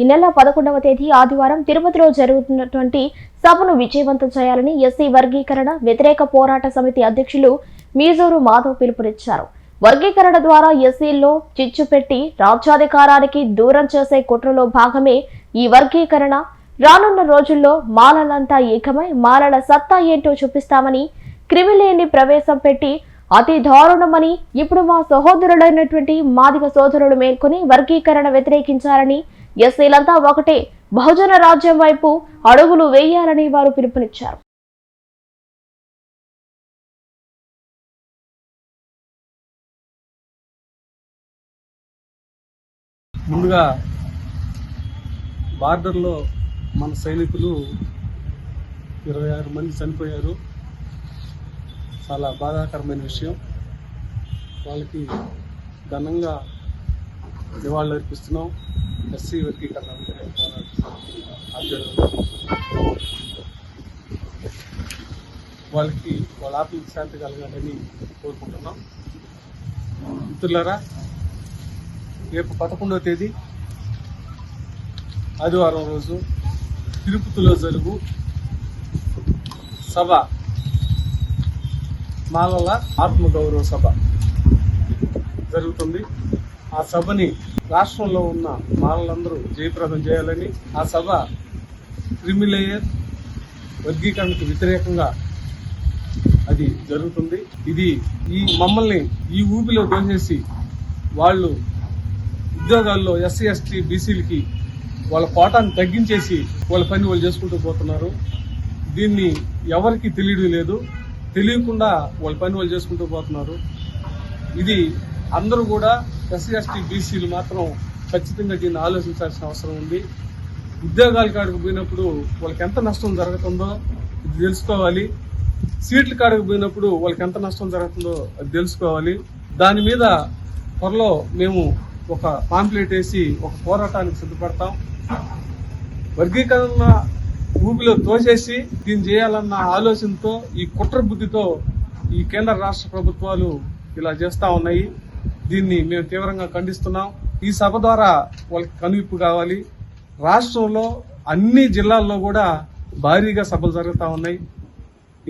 ఈ నెల పదకొండవ తేదీ ఆదివారం తిరుపతిలో జరుగుతున్నటువంటి సభను విజయవంతం చేయాలని ఎస్సీ వర్గీకరణ వ్యతిరేక పోరాట సమితి అధ్యక్షులు మీజూరు మాధవ్ పిలుపునిచ్చారు. వర్గీకరణ ద్వారా ఎస్సీల్లో చిచ్చు పెట్టి రాజ్యాధికారానికి దూరం చేసే కుట్రలో భాగమే ఈ వర్గీకరణ. రానున్న రోజుల్లో మాలలంతా ఏకమై మాలల సత్తా ఏంటో చూపిస్తామని క్రిమిలేని ప్రవేశం పెట్టి అతి దారుణమని ఇప్పుడు మా సహోదరుడైనటువంటి మాదిగ సోదరుడు మేల్కొని వర్గీకరణ వ్యతిరేకించారని ఎస్సీలంతా ఒకటే. బహుజన రాజ్యం వైపు అడుగులు వేయాలని వారు పిలుపునిచ్చారు. ముందుగా బార్డర్లో మన సైనికులు ఇరవై ఆరు మంది చనిపోయారు. చాలా బాధాకరమైన విషయం. వాళ్ళకి ఘనంగా నివాళులు అర్పిస్తున్నాం ఎస్సీ వర్గీకరణ ఆధ్వర్యంలో. వాళ్ళకి వాళ్ళ ఆత్మకి శాంతి కలగాలని కోరుకుంటున్నాం. మిత్రులారా రేపు పదకొండవ తేదీ ఆదివారం రోజు తిరుపతిలో జరుగు సభ. మాలల ఆత్మగౌరవ సభ జరుగుతుంది. ఆ సభని రాష్ట్రంలో ఉన్న మాలలందరూ జయప్రదం చేయాలని ఆ సభ క్రిమిలేయర్ వర్గీకరణకు వ్యతిరేకంగా అది జరుగుతుంది. ఇది ఈ మమ్మల్ని ఈ ఊపిలో దోసేసి వాళ్ళు ఉద్యోగాల్లో ఎస్సీ ఎస్టీ బీసీలకి వాళ్ళ కోటాను తగ్గించేసి వాళ్ళ పని వాళ్ళు చేసుకుంటూ పోతున్నారు. దీన్ని ఎవరికి తెలియడం లేదు. తెలియకుండా వాళ్ళ పని వాళ్ళు చేసుకుంటూ పోతున్నారు. ఇది అందరూ కూడా ఎస్సీ ఎస్టీ బీసీలు మాత్రం ఖచ్చితంగా దీన్ని ఆలోచించాల్సిన అవసరం ఉంది. ఉద్యోగాల కాడికి పోయినప్పుడు వాళ్ళకి ఎంత నష్టం జరుగుతుందో ఇది తెలుసుకోవాలి. సీట్ల కాడికి పోయినప్పుడు వాళ్ళకి ఎంత నష్టం జరుగుతుందో అది తెలుసుకోవాలి. దాని మీద త్వరలో మేము ఒక పాంప్లెట్ వేసి ఒక పోరాటానికి సిద్ధపడతాం. వర్గీకరణ ఊపిలో తోసేసి దీన్ని చేయాలన్న ఆలోచనతో ఈ కుట్ర బుద్ధితో ఈ కేంద్ర రాష్ట్ర ప్రభుత్వాలు ఇలా చేస్తూ ఉన్నాయి. దీన్ని మేము తీవ్రంగా ఖండిస్తున్నాం. ఈ సభ ద్వారా వాళ్ళకి కనువిప్పు కావాలి. రాష్ట్రంలో అన్ని జిల్లాల్లో కూడా భారీగా సభలు జరుగుతూ ఉన్నాయి.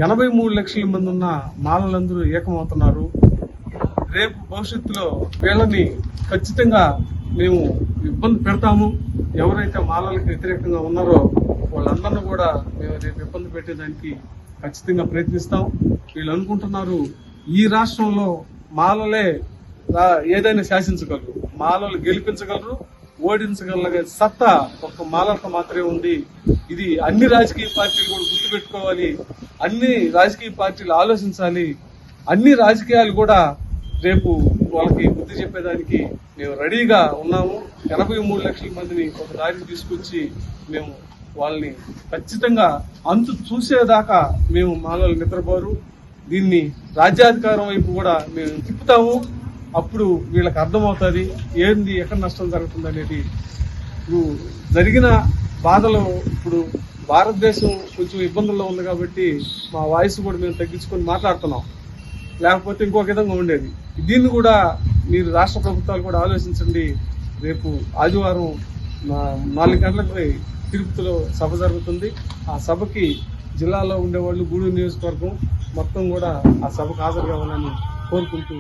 ఎనభై మూడు లక్షల మంది ఉన్న మాలలందరూ ఏకమవుతున్నారు. రేపు భవిష్యత్తులో వీళ్ళని ఖచ్చితంగా మేము ఇబ్బంది పెడతాము. ఎవరైతే మాలలకు వ్యతిరేకంగా ఉన్నారో వాళ్ళందరినీ కూడా మేము రేపు ఇబ్బంది పెట్టేదానికి ఖచ్చితంగా ప్రయత్నిస్తాం. వీళ్ళు అనుకుంటున్నారు ఈ రాష్ట్రంలో మాలలే ఏదైనా శాసించగలరు మాలలు గెలిపించగలరు ఓడించగలగే సత్తా ఒక్క మాలలకు మాత్రమే ఉంది. ఇది అన్ని రాజకీయ పార్టీలు కూడా గుర్తుపెట్టుకోవాలి. అన్ని రాజకీయ పార్టీలు ఆలోచించాలి. అన్ని రాజకీయాలు కూడా రేపు వాళ్ళకి బుద్ధి చెప్పేదానికి మేము రెడీగా ఉన్నాము. ఎనభై మూడు లక్షల మందిని ఒక దారికి తీసుకొచ్చి మేము వాళ్ళని ఖచ్చితంగా అంతు చూసేదాకా మేము మాలలు నిద్రపోరు. దీన్ని రాజ్యాధికారం వైపు కూడా మేము తిప్పుతాము. అప్పుడు వీళ్ళకి అర్థమవుతుంది ఏంది ఎక్కడ నష్టం జరుగుతుంది అనేది. ఇప్పుడు జరిగిన బాధలు ఇప్పుడు భారతదేశం కొంచెం ఇబ్బందుల్లో ఉంది కాబట్టి మా వాయిస్ కూడా మేము తగ్గించుకొని మాట్లాడుతున్నాం. లేకపోతే ఇంకొక విధంగా ఉండేది. దీన్ని కూడా మీరు రాష్ట్ర ప్రభుత్వాలు కూడా ఆలోచించండి. రేపు ఆదివారం నాలుగు గంటలకి తిరుపతిలో సభ జరుగుతుంది. ఆ సభకి జిల్లాలో ఉండేవాళ్ళు గూడూరు నియోజకవర్గం మొత్తం కూడా ఆ సభకు హాజరు కావాలని కోరుకుంటూ